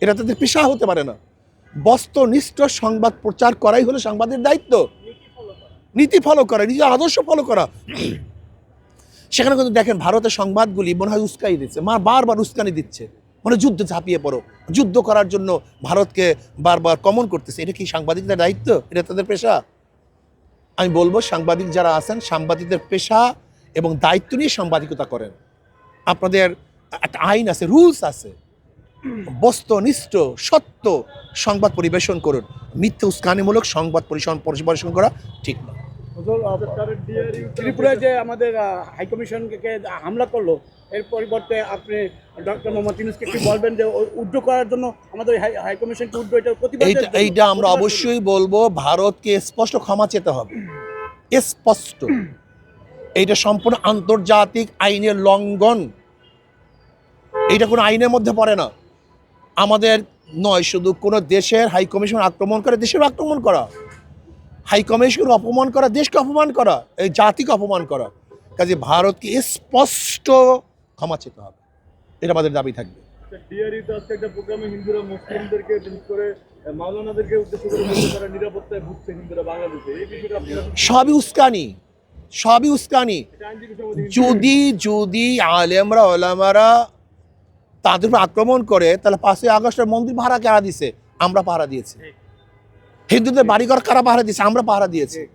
এটা তাদের পেশা হতে পারে না। বস্তুনিষ্ঠ সংবাদ প্রচার করাই হলো সাংবাদিক দায়িত্ব। নীতি ফলো করা, নিজের আদর্শ ফলো করা। সেখানে কিন্তু দেখেন ভারতের সংবাদগুলি মনে হয় উস্কাই দিচ্ছে। মা, বারবার উস্কানি দিচ্ছে। মানে যুদ্ধে ঝাঁপিয়ে পড়ো। যুদ্ধ করার জন্য ভারতকে বারবার কমন করতেছে। এটা কি সাংবাদিকদের দায়িত্ব? এটা তাদের পেশা? আমি বলব, সাংবাদিক যারা আছেন, সাংবাদিকদের পেশা এবং দায়িত্ব নিয়ে সাংবাদিকতা করেন। আপনাদের একটা আইন আছে, রুলস আছে। বস্তুনিষ্ঠ সত্য সংবাদ পরিবেশন করুন। মিথ্যে উস্কানিমূলক সংবাদ পরিবেশন করা ঠিক না। ত্রিপুরায় যে আমাদের হাইকমিশনকে হামলা করল এর পরিবর্তে আপনি ডক্টর মোহাম্মদ ইউনুসকে কি বলবেন যে উড্ড করার জন্য আমাদের হাইকমিশনকে উড্ড এটা প্রতিবাদ এইটা এইটা আমরা অবশ্যই বলব ভারতকে স্পষ্ট ক্ষমা চেতে হবে। স্পষ্ট। এইটা সম্পূর্ণ আন্তর্জাতিক আইনের লঙ্ঘন। এইটা কোনো আইনের মধ্যে পড়ে না। আমাদের নয় শুধু কোনো দেশের হাই কমিশন আক্রমণ করে দেশের আক্রমণ করা। হাই কমিশন অপমান করা দেশকে অপমান করা এই জাতিকে অপমান করা। কাজে ভারতকে স্পষ্ট ক্ষমা চেতে হবে। এটা আমাদের দাবি থাকবে। ডিআরইতে আজকে একটা প্রোগ্রামে হিন্দুরা মুসলিমদেরকে করে মাওলানাদেরকে উদ্দেশ্য করে তারা নিরাপত্তায় ভুগছে হিন্দুরা বাংলাদেশে। এই বিষয়টা সবই উস্কানি। সবই উস্কানি। যদি যদি আলেমরা ওলামারা তাদের উপর আক্রমণ করে তাহলে পাঁচই আগস্টের মন্দির ভাড়া কারা দিছে আমরা পাহারা দিয়েছি। হিন্দুদের বাড়িঘর কারা পাহারা দিয়েছে? আমরা পাহারা দিয়েছি।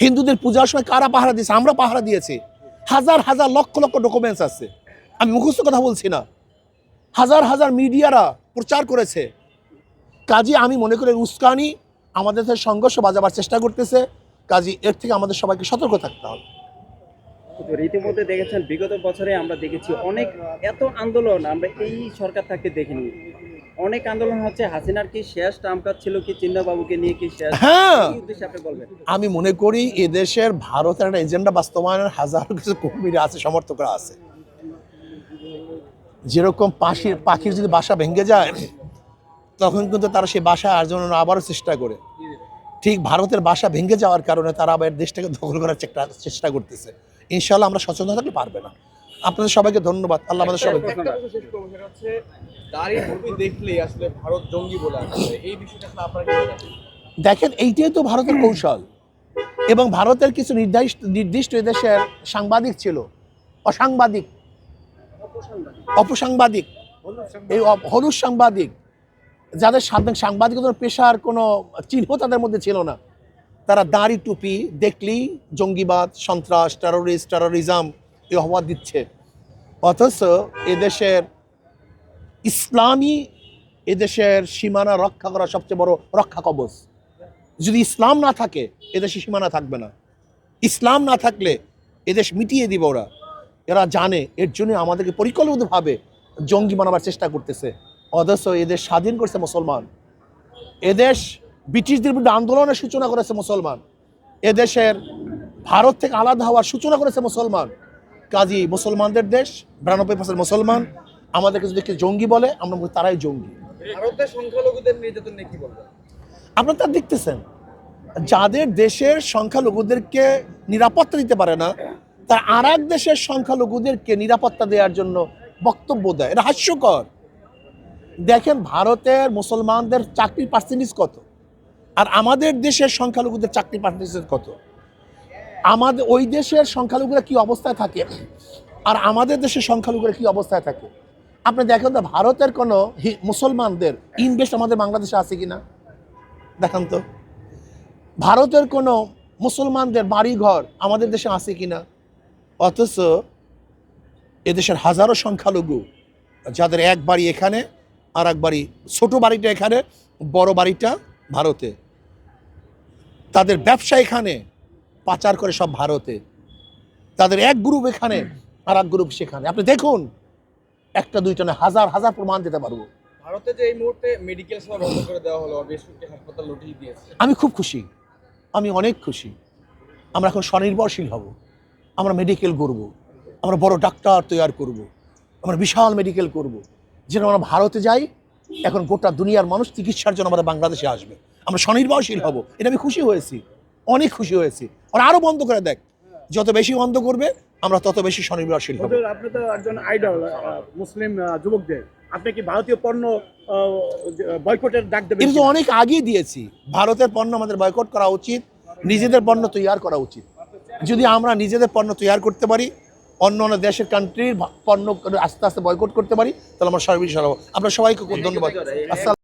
হিন্দুদের পূজার সময় কারা পাহারা দিয়েছে? আমরা পাহারা দিয়েছি। হাজার হাজার লক্ষ লক্ষ ডকুমেন্টস আছে। আমি মুখস্থ কথা বলছি না। হাজার হাজার মিডিয়ারা প্রচার করেছে। কাজে আমি মনে করি উস্কানি আমাদের সাথে সংঘর্ষ বাজাবার চেষ্টা করতেছে। কাজে এর থেকে আমাদের সবাইকে সতর্ক থাকতে হবে। হুজুর, ইতিমধ্যে দেখেছেন বিগত বছরে আমরা দেখেছি অনেক এত আন্দোলন আমরা এই সরকার থাকতে দেখিনি। অনেক আন্দোলন হচ্ছে হাসিনার কি শেষ ট্রাম্পকার ছিল কি চিন্নাবাবুকে নিয়ে কি শেষ? হ্যাঁ। আমি মনে করি এদেশের ভারতের একটা এজেন্ডা বাস্তবায়নের হাজারো কিছু কর্মীরা আছে সমর্থকরা আছে। যেরকম পাখির পাখির যদি বাসা ভেঙে যায় তখন কিন্তু তারা সেই বাসা আর জন্য আবারও চেষ্টা করে। ঠিক ভারতের বাসা ভেঙে যাওয়ার কারণে তারা আবার দেশটাকে দখল করার চেষ্টা করতেছে। ইনশাল্লাহ আমরা সচেতন থাকলে পারবে না। আপনাদের সবাইকে ধন্যবাদ। আল্লাহ আমাদের সবাইকে দেখেন এইটাই তো ভারতের কৌশল। এবং ভারতের কিছু নির্দিষ্ট নির্দিষ্ট এদেশের সাংবাদিক ছিল। অসাংবাদিক। অপসাংবাদিক। এই হলুদ সাংবাদিক। যাদের সাংবাদিকতার পেশার কোনো চিহ্ন তাদের মধ্যে ছিল না। তারা দাড়ি টুপি দেখলেই জঙ্গিবাদ, সন্ত্রাস টেরোরিস্ট টেরোরিজম এই অপবাদ দিচ্ছে। অথচ এদেশের ইসলামী এদেশের সীমানা রক্ষা করা সবচেয়ে বড় রক্ষা কবচ। যদি ইসলাম না থাকে, এদেশে সীমানা থাকবে না। ইসলাম না থাকলে এদেশ মিটিয়ে দিব ওরা। এরা জানে, এর জন্য আমাদেরকে পরিকল্পিতভাবে জঙ্গি বানাবার চেষ্টা করতেছে। অথচ এদেশ স্বাধীন করছে মুসলমান। এদেশ ব্রিটিশদের বিরুদ্ধে আন্দোলনের সূচনা করেছে মুসলমান। এদেশের ভারত থেকে আলাদা হওয়ার সূচনা করেছে মুসলমান। কাজী মুসলমানদের দেশ বিরানব্বই পার্সেন্ট মুসলমান। আমাদেরকে যদি কেউ জঙ্গি বলে আমরা তারাই জঙ্গি। ভারতের সংখ্যালঘুদের নির্যাতন নিয়ে কি বলবেন? আপনারা তা দেখতেছেন। যাদের দেশের সংখ্যালঘুদেরকে নিরাপত্তা দিতে পারে না তার আর এক দেশের সংখ্যালঘুদেরকে নিরাপত্তা দেওয়ার জন্য বক্তব্য দেয়। এটা হাস্যকর। দেখেন ভারতের মুসলমানদের চাকরির পার্সেন্টেজ কত? আর আমাদের দেশের সংখ্যালঘুদের চাকরি পার্সেন্টেজ কত? আমাদের ওই দেশের সংখ্যালঘুরা কি অবস্থায় থাকে? আর আমাদের দেশের সংখ্যালঘুরা কি অবস্থায় থাকে? আপনি দেখেন তো, ভারতের কোনো মুসলমানদের ইনভেস্ট আমাদের বাংলাদেশে আছে কি না দেখান তো। ভারতের কোনো মুসলমানদের বাড়ি ঘর আমাদের দেশে আছে কি না অথচ এদেশের হাজারো সংখ্যালঘু, যাদের এক বাড়ি এখানে আর এক বাড়ি, ছোট বাড়িটা এখানে, বড় বাড়িটা ভারতে। তাদের ব্যবসা এখানে পাচার করে সব ভারতে। তাদের এক গ্রুপ এখানে আর এক গ্রুপ সেখানে। আপনি দেখুন একটা দুইটা না হাজার হাজার প্রমাণ দিতে পারব। ভারতে যে এই মুহূর্তে মেডিকেল সেবা বন্ধ করে দেওয়া হলো বেশ কয়েকটি হাসপাতাল নোটিশ দিয়েছে। আমি খুব খুশি। আমি অনেক খুশি। আমরা এখন স্বনির্ভরশীল হব। আমরা মেডিকেল করব। আমরা বড় ডাক্তার তৈরি করব। আমরা বিশাল মেডিকেল করব। যেন আমরা ভারতে যাই এখন গোটা দুনিয়ার মানুষ চিকিৎসার জন্য আমাদের বাংলাদেশে আসবে। আমরা স্বনির্ভরশীল হব। এটা আমি খুশি হয়েছি। অনেক খুশি হয়েছি। ওরা আরও বন্ধ করে দেখ যত বেশি বন্ধ করবে আমরা তত বেশি স্বনির্ভরশীল হব। আপনি তো একজন আইডল মুসলিম যুবকদের। আপনি কি ভারতীয় পণ্য বয়কটের ডাক দেবেন এটা তো কিনা? অনেক আগেই দিয়েছি। ভারতের পণ্য আমাদের বয়কট করা উচিত নিজেদের পণ্য তৈরি করা উচিত। যদি আমরা নিজেদের পণ্য তৈরি করতে পারি অন্য অন্য দেশের কান্ট্রির পণ্য আস্তে আস্তে বয়কট করতে পারি তাহলে আমরা সার্বিক আমরা সবাইকে ধন্যবাদ। আসসালাম